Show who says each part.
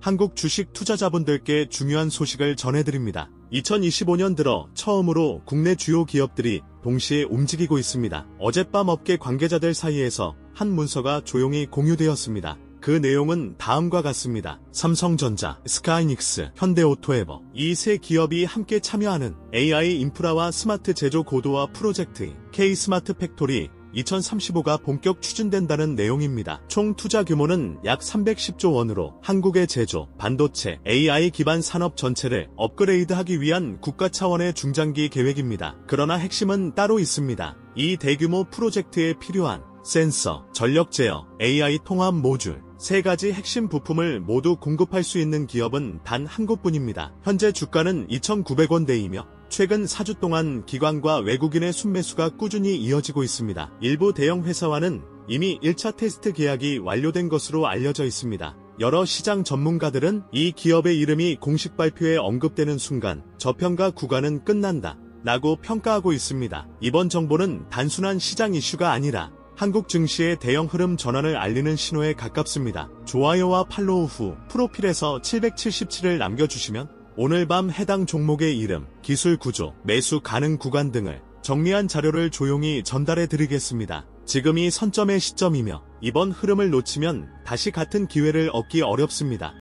Speaker 1: 한국 주식 투자자분들께 중요한 소식을 전해드립니다. 2025년 들어 처음으로 국내 주요 기업들이 동시에 움직이고 있습니다. 어젯밤 업계 관계자들 사이에서 한 문서가 조용히 공유되었습니다. 그 내용은 다음과 같습니다. 삼성전자, 스카이닉스, 현대오토에버 이 세 기업이 함께 참여하는 AI 인프라와 스마트 제조 고도화 프로젝트 K 스마트 팩토리 2035가 본격 추진된다는 내용입니다. 총 투자 규모는 약 310조 원으로 한국의 제조, 반도체, AI 기반 산업 전체를 업그레이드하기 위한 국가 차원의 중장기 계획입니다. 그러나 핵심은 따로 있습니다. 이 대규모 프로젝트에 필요한 센서, 전력 제어, AI 통합 모듈, 세 가지 핵심 부품을 모두 공급할 수 있는 기업은 단 한 곳뿐입니다. 현재 주가는 2,900원대이며 최근 4주 동안 기관과 외국인의 순매수가 꾸준히 이어지고 있습니다. 일부 대형 회사와는 이미 1차 테스트 계약이 완료된 것으로 알려져 있습니다. 여러 시장 전문가들은 이 기업의 이름이 공식 발표에 언급되는 순간 저평가 구간은 끝난다. 라고 평가하고 있습니다. 이번 정보는 단순한 시장 이슈가 아니라 한국 증시의 대형 흐름 전환을 알리는 신호에 가깝습니다. 좋아요와 팔로우 후 프로필에서 777을 남겨주시면 오늘 밤 해당 종목의 이름, 기술 구조, 매수 가능 구간 등을 정리한 자료를 조용히 전달해 드리겠습니다. 지금이 선점의 시점이며 이번 흐름을 놓치면 다시 같은 기회를 얻기 어렵습니다.